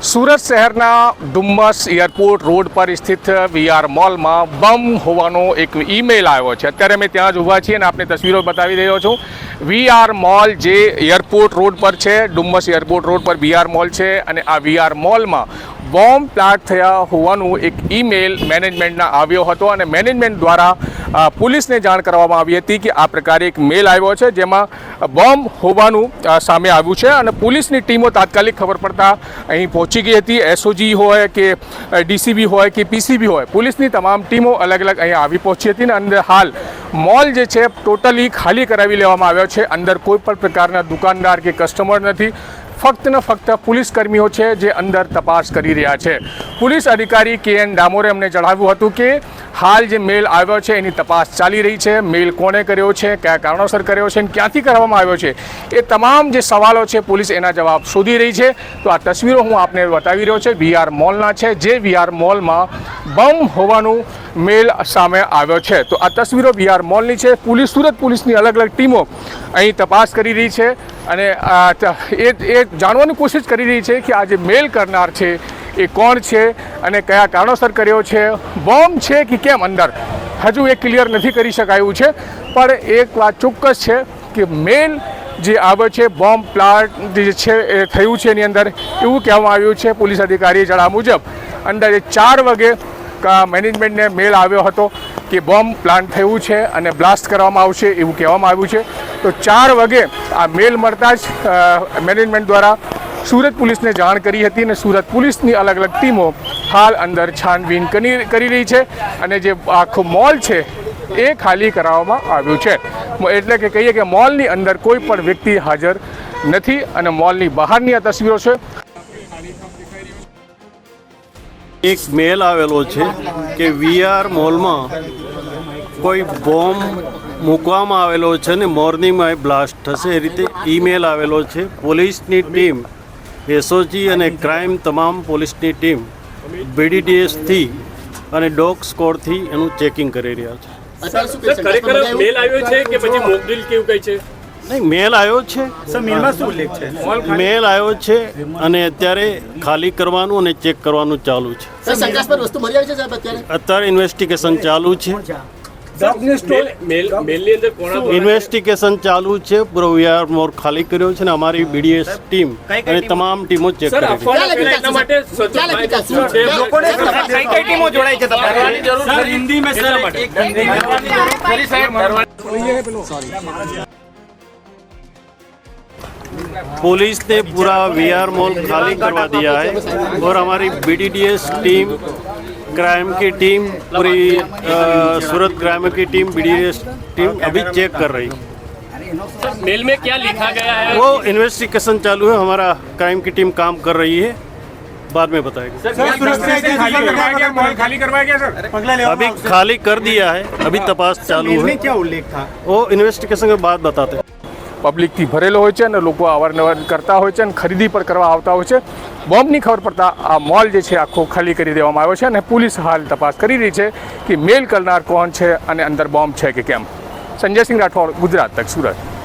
સુરત શહેરના Dumas airport road પર સ્થિત વીઆર મોલમાં બમ હોવાનો એક ઈમેલ આવ્યો છે. અત્યારે અમે ત્યાં જ ઊભા છીએ અને આપને તસવીરો બતાવી રહ્યો છું. વીઆર મોલ જે એરપોર્ટ રોડ પર છે, ડુમ્મસ એરપોર્ટ રોડ પર વીઆર મોલ છે અને આ વીઆર મોલમાં બોમ્બ પ્લાટ થયા હોવાનું એક ઈમેલ મેનેજમેન્ટના આવ્યો હતો અને મેનેજમેન્ટ દ્વારા પોલીસને જાણ કરવામાં આવી હતી કે આ પ્રકારે એક મેલ આવ્યો છે જેમાં બોમ્બ હોવાનું સામે આવ્યું છે અને પોલીસની ટીમો તાત્કાલિક ખબર પડતા અહીં પહોંચી ગઈ હતી. એસઓજી હોય કે ડીસીબી હોય કે પીસીબી હોય, પોલીસની તમામ ટીમો અલગ અલગ અહીં આવી પહોંચી હતી અને અંદર હાલ મોલ જે છે, ટોટલી ખાલી કરાવી લેવામાં આવ્યો છે. અંદર કોઈ પણ પ્રકારના દુકાનદાર કે કસ્ટમર નથી. ફક્ત ને ફક્ત પોલીસ કર્મીઓ છે જે અંદર તપાસ કરી રહ્યા છે. પોલીસ અધિકારી કે એન ડામોરે અમને જણાવ્યું હતું કે હાલ જે મેલ આવ્યો છે એની તપાસ ચાલી રહી છે. મેલ કોણે કર્યો છે? કયા કારણોસર કર્યો છે? અને ક્યાંથી કરવામાં આવ્યો છે? એ તમામ જે સવાલો છે પોલીસ એના જવાબ શોધી રહી છે. તો આ તસવીરો હું આપને બતાવી રહ્યો છે. વીઆર મોલના છે, જે વીઆર મોલમાં બમ હોવાનું મેલ સામે આવ્યો છે. તો આ તસવીરો વીઆર મોલની છે. પોલીસ, સુરત પોલીસની અલગ અલગ ટીમો અહીં તપાસ કરી રહી છે. અને એ એ જાણવાની કોશિશ કરી રહી છે કે આ જે મેલ કરનાર છે એ કોણ છે અને કયા કારણોસર કર્યો છે? બોમ્બ છે કે કેમ અંદર? હજુ એ ક્લિયર નથી કરી શકાયું છે, પણ એક વાત ચોક્કસ છે કે મેન જે આવે છે બોમ્બ પ્લાન્ટ જે છે, એ થયું છે એની અંદર, એવું કહેવામાં આવ્યું છે પોલીસ અધિકારીએ જણાવ્યા મુજબ. અંદાજે ચાર વાગે મેનેજમેન્ટને મેલ આવ્યો હતો કે બોમ્બ પ્લાન્ટ થયું છે અને બ્લાસ્ટ કરવામાં આવશે એવું કહેવામાં આવ્યું છે. તો ચાર વાગે આ મેલ મળતા જ મેનેજમેન્ટ દ્વારા સુરત પોલીસને જાણ કરી હતી અને સુરત પોલીસની અલગ અલગ ટીમો હાલ અંદર છાનબીન કરી રહી છે અને જે આખો મોલ છે એ ખાલી કરાવવામાં આવ્યું છે. એટલે કે કહીએ કે મોલની અંદર કોઈ પણ વ્યક્તિ હાજર નથી અને મોલની બહારની આ તસવીરો છે. એક મેલ આવેલો છે કે વીઆર મોલમાં કોઈ બોમ્બ મૂકવામાં આવેલો છે ને મોર્નિંગમાં એ બ્લાસ્ટ થશે એ રીતે ઈમેલ આવેલો છે. પોલીસની ટીમ એસઓજી અને ક્રાઇમ તમામ પોલીસની ટીમ બીડીડીએસથી અને ડોગ સ્કોડથી એનું ચેકિંગ કરી રહ્યા છે? ખરેખર મેલ આવ્યો છે કે પછી મોકડ્રીલ કેવું કઈ છે? નહીં મેલ આવ્યો છે. સર મેલમાં શું ઉલ્લેખ છે? મેલ આવ્યો છે અને અત્યારે ખાલી કરવાનું અને ચેક કરવાનું ચાલુ છે. સર શંકાસ્પદ વસ્તુ મળી આવી છે સાહેબ અત્યારે? અત્યારે ઇન્વેસ્ટિગેશન ચાલુ છે. ઇન્વેસ્ટિગેશન ચાલુ છે. પૂરો વીઆર મોર ખાલી કર્યો છે ને અમારી બીડીએસ ટીમ અને તમામ ટીમો ચેક સર? કરી છે. पुलिस ने पूरा वीआर मॉल खाली करवा दिया है और हमारी बीडीडीएस टीम क्राइम की टीम पूरी सूरत क्राइम की टीम बीडीडीएस टीम अभी चेक कर रही है। मेल में क्या लिखा गया है? वो इन्वेस्टिगेशन चालू है हमारा क्राइम की टीम काम कर रही है। बाद में बताएगा। अभी खाली कर दिया है अभी तपास चालू है। क्या उल्लेख था? वो इन्वेस्टिगेशन के बाद बताते हैं। પબ્લિકથી ભરેલો હોય છે અને લોકો અવારનવાર કરતા હોય છે અને ખરીદી પર કરવા આવતા હોય છે. બોમ્બની ખબર પડતા આ મોલ જે છે આખો ખાલી કરી દેવામાં આવ્યો છે અને પોલીસ હાલ તપાસ કરી રહી છે કે મેલ કરનાર કોણ છે અને અંદર બોમ્બ છે કે કેમ? સંજયસિંહ રાઠોડ, ગુજરાત તક, સુરત.